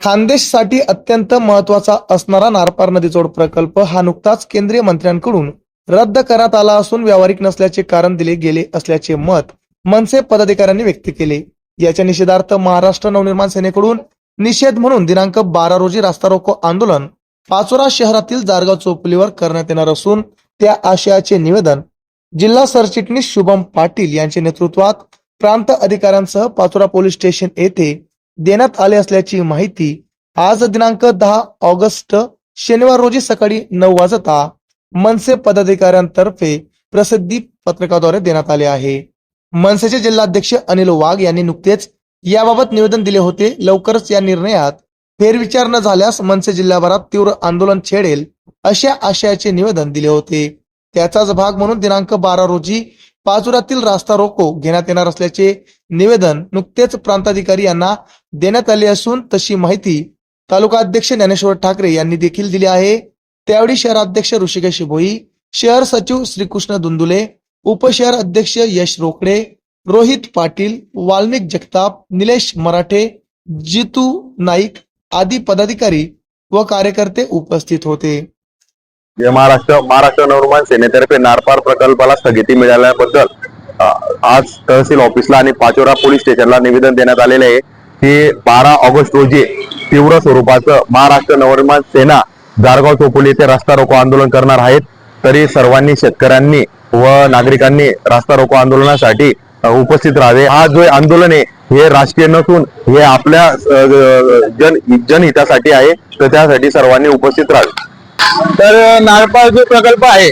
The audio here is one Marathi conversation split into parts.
खानदेशसाठी अत्यंत महत्त्वाचा असणारा नारपार नदीजोड प्रकल्प हा नुकताच केंद्रीय मंत्र्यांकडून रद्द करण्यात आला असून व्यावहारिक नसल्याचे कारण दिले गेले असल्याचे मत मनसे पदाधिकाऱ्यांनी व्यक्त केले. याच्या निषेधार्थ महाराष्ट्र नवनिर्माण सेनेकडून निषेध म्हणून दिनांक बारा रोजी रास्ता रोको आंदोलन पाचोरा शहरातील जारगाव चौपलीवर करण्यात येणार असून त्या आशयाचे निवेदन जिल्हा सरचिटणीस शुभम पाटील यांच्या नेतृत्वात प्रांत अधिकाऱ्यांसह पाचोरा पोलीस स्टेशन येथे देण्यात आले असल्याची माहिती आज दिनांक दहा ऑगस्ट शनिवार रोजी सकाळी नऊ वाजता मनसे पदाधिकाऱ्यांतर्फे प्रसिद्धी पत्रकाद्वारे देण्यात आले आहे. मनसेचे जिल्हाध्यक्ष अनिल वाघ यांनी नुकतेच याबाबत निवेदन दिले होते. लवकरच या निर्णयात फेरविचार न झाल्यास मनसे जिल्हाभरात तीव्र आंदोलन छेडेल अशा आशयाचे निवेदन दिले होते. त्याचाच भाग म्हणून दिनांक बारा रोजी पाचोऱ्यातील रास्ता रोको घेण्यात येणार असल्याचे निवेदन नुकतेच प्रांताधिकारी यांना देण्यात आले असून तशी माहिती तालुका अध्यक्ष ज्ञानेश्वर ठाकरे यांनी देखील दिली आहे. त्यावेळी शहराध्यक्ष ऋषिकेश भोई शहर सचिव श्रीकृष्ण दुंदुले उपशहर अध्यक्ष यश रोकडे रोहित पाटील वाल्मिक जगताप निलेश मराठे जितू नाईक आदी पदाधिकारी व कार्यकर्ते उपस्थित होते. जे महाराष्ट्र महाराष्ट्र नवनिर्माण सेनेतर्फे नारपार प्रकल्पाला स्थगिती मिळाल्याबद्दल आज तहसील ऑफिसला आणि पाचोरा पोलीस स्टेशनला निवेदन देण्यात आलेले आहे की बारा ऑगस्ट रोजी तीव्र स्वरूपाचं महाराष्ट्र नवनिर्माण सेना जारगाव चोपोली येथे रस्ता रोको आंदोलन करणार आहेत. तरी सर्वांनी शेतकऱ्यांनी व नागरिकांनी रस्ता रोको आंदोलनासाठी उपस्थित राहावे. हा जो आंदोलन आहे हे राजकीय नसून हे आपल्या जन जनहितासाठी आहे. तर त्यासाठी सर्वांनी उपस्थित राहावे. तर नारपाळ जो प्रकल्प आहे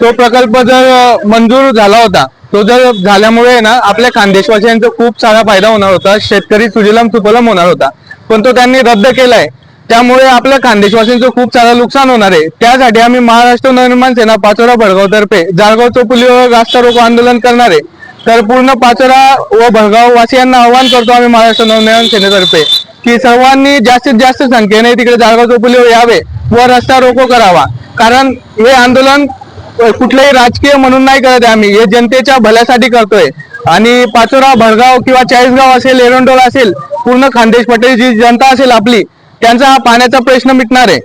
तो प्रकल्प जर मंजूर झाला होता तो जर झाल्यामुळे ना आपल्या खानदेशवासियांचा खूप सारा फायदा होणार होता शेतकरी सुजलम सुफलम होणार होता. पण तो त्यांनी रद्द केलाय. त्यामुळे आपल्या खानदेशवासींचं खूप सारं नुकसान होणार आहे. त्यासाठी आम्ही महाराष्ट्र नवनिर्माण सेना पाचोरा भडगावतर्फे जाळगाव चोपुलीवर चौपुलीवर रास्ता रोको आंदोलन करणार आहे. तर पूर्ण पाचोरा व भडगाव वासियांना आवाहन करतो आम्ही महाराष्ट्र नवनिर्माण सेनेतर्फे की सर्वांनी जास्तीत जास्त संख्येने तिकडे जाळगाव चोपुलीवर यावे. व रस्ता रोको करावा. कारण हे आंदोलन कुठलंही राजकीय म्हणून नाही करत आहे आम्ही. हे जनतेच्या भल्यासाठी करतोय. आणि पाचोरा भडगाव किंवा चाळीसगाव असेल एरंडोल असेल पूर्ण खानदेश पटेल जी जनता असेल आपली त्यांचा हा पाण्याचा प्रश्न मिटणार आहे.